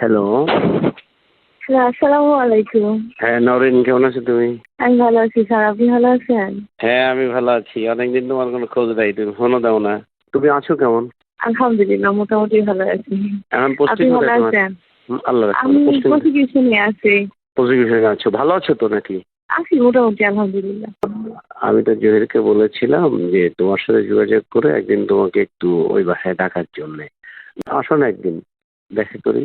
Hello আসসালামু আলাইকুম। হ্যাঁ নরেন কেমন আছো তুমি? আমি ভালো আছি স্যার আপনি ভালো আছেন? হ্যাঁ আমি ভালো আছি। অনেকদিন তোমার কোনো খোঁজ নাই তুমি ফোনও দাও না। তুমি আছো কেমন? আলহামদুলিল্লাহ মোটামুটি ভালো আছি। এখন পোস্টিং ভালো আছেন? আল্লাহ আমি প্রসিকিউশনে আছি। প্রসিকিউশনে আছো ভালো আছো তো নাকি? আছি মোটামুটি আলহামদুলিল্লাহ। আমি তো জহিরকে বলেছিলাম যে তোমার সাথে যোগাযোগ করে একদিন তোমাকে একটু ওই বাসায় ডাকার জন্যে। আসো না একদিন দেখা করি।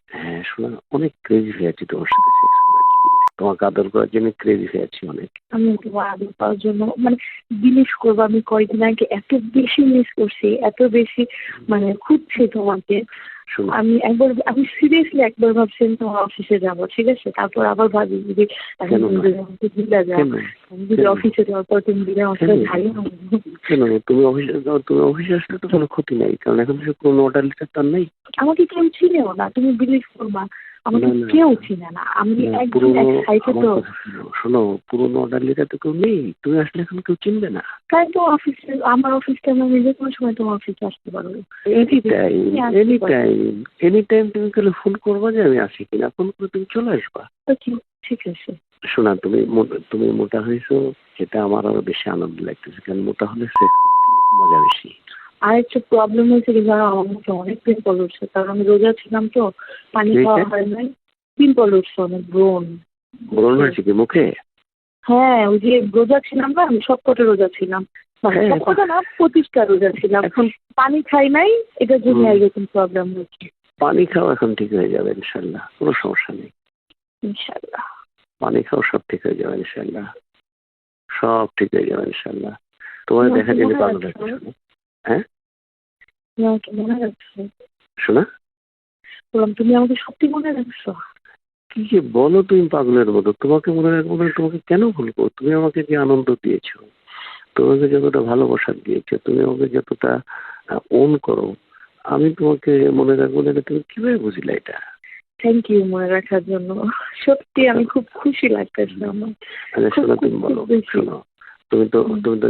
শোনো অনেক ক্রেজি হয়ে আছি তোমার সাথে সেক্স করার জন্য। তোমাকে আদর করার জন্য ক্রেজি হয়ে আছি অনেক। আমি তোমার আদর পাওয়ার জন্য মানে বিলিভ করব আমি কয়েকদিন আগে এত বেশি মিস করছি এত বেশি মানে খুঁজছি তোমাকে। আমি একবার আমি সিরিয়াসলি একবার ভাবছিলাম তোমার অফিসে যাব ঠিক আছে? তারপর আবার ভাবি যদি এখন ভুলে কেন? আমি অফিসে যাওয়ার পর তুমি আমার সাথে কেন? কেন? তুমি অফিসে যাও তুমি অফিসে আসলে তো কোনো ক্ষতি নাই কারণ এখন তো কোনো অর্ডার লিটার তার নেই। আমাকে কেউ চিনেও না তুমি বিলিভ করবা আমাকে না, না। কেউ চিনে না। আমি একদম পুরোনো এক্সাইটেড তো। শোনো, শোনো পুরোনো অর্ডার লিটার তো কেউ নেই তুমি আসলে এখন কেউ চিনবে না। তাই তো অফিসে আমার অফিসটা আমি নিজে কোনো সময় তোমার অফিসে আসতে পারব এনি টাইম এনি পারো। টাইম এনি টাইম তুমি খালি ফোন করবা যে আমি আসি কিনা ফোন করে তুমি চলে আসবা। ঠিক আছে। শোনা তুমি তুমি মোটা হয়েছো এটা আমার আরও বেশি আনন্দ লাগতেছে কারণ মোটা হলে সেক্স মজা বেশি। আর একটু প্রবলেম হয়েছে কি জানো আমার মুখে অনেক পিম্পল উঠছে কারণ আমি রোজা ছিলাম তো পানি খাওয়া হয় নাই পিম্পল উঠছে অনেক ব্রণ। ব্রণ হয়েছে কি মুখে? হ্যাঁ ওই যে রোজা ছিলাম না আমি সবকটা রোজা ছিলাম। মানে হ্যাঁ, সবকটা না পঁচিশটা রোজা ছিলাম। এখন পানি খাই নাই এটার জন্য। এরকম প্রবলেম হচ্ছে। পানি খাওয়া এখন ঠিক হয়ে যাবে ইনশাল্লাহ কোনো সমস্যা নেই। ইনশাল্লাহ। পানি খাওয়া সব ঠিক হয়ে যাবে ইনশাল্লাহ সব ঠিক হয়ে যাবে ইনশাল্লাহ তোমার দেখা গেলে ভালো? লাগছে। হ্যাঁ? শোনা। বললাম তুমি আমাকে সত্যি মনে রাখছো? কি যে বলো তুমি পাগলের মতো? তোমাকে মনে রাখব না তোমাকে কেন ভুলবো? তুমি আমাকে যে আনন্দ দিয়েছ তোমাকে যতটা ভালোবাসা দিয়েছ তুমি আমাকে যতটা ওন করো আমি তোমাকে মনে রাখব না তুমি কীভাবে বুঝলে এটা? থ্যাংক ইউ মনে রাখার জন্য। সত্যি আমি খুব খুশি লাগতেছে আমার। শোনো তুমি বলো শোনো তুমি তো তুমি তো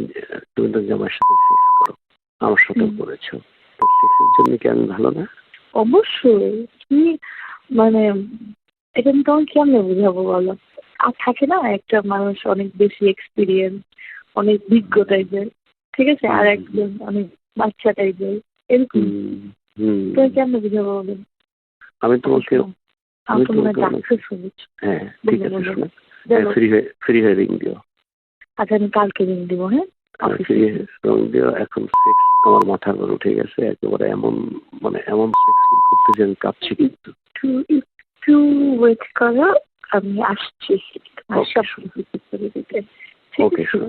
তুমি তো জামার সাথে সেক্স করো আমার সাথে করেছ। তো সেক্সের জন্য কি আমি ভালো না? অবশ্যই। তুমি মানে এটা আমি তোমাকে কেমনে বুঝাবো বলো? আর থাকে না একটা মানুষ অনেক বেশি এক্সপিরিয়েন্স অনেক বিজ্ঞ টাইপের ঠিক আছে? আর একজন অনেক বাচ্চা টাইপের এরকম। তুমি কেমনে বুঝাবো বলো? আমি তোমাকে হয় হ্যাঁ ঠিক আছে শোনো। ফ্রি হয়ে ফ্রি হয়ে রিং দিও। আচ্ছা আমি কালকে রিং দিব হ্যাঁ? দিও। এখন সেক্স আমার মাথার উপর উঠে গেছে একেবারে এমন মানে এমন সেক্স করতে যে আমি কাঁপছি কিন্তু। একটু ওয়েট করো আমি আসছি। ওকে? শোনো।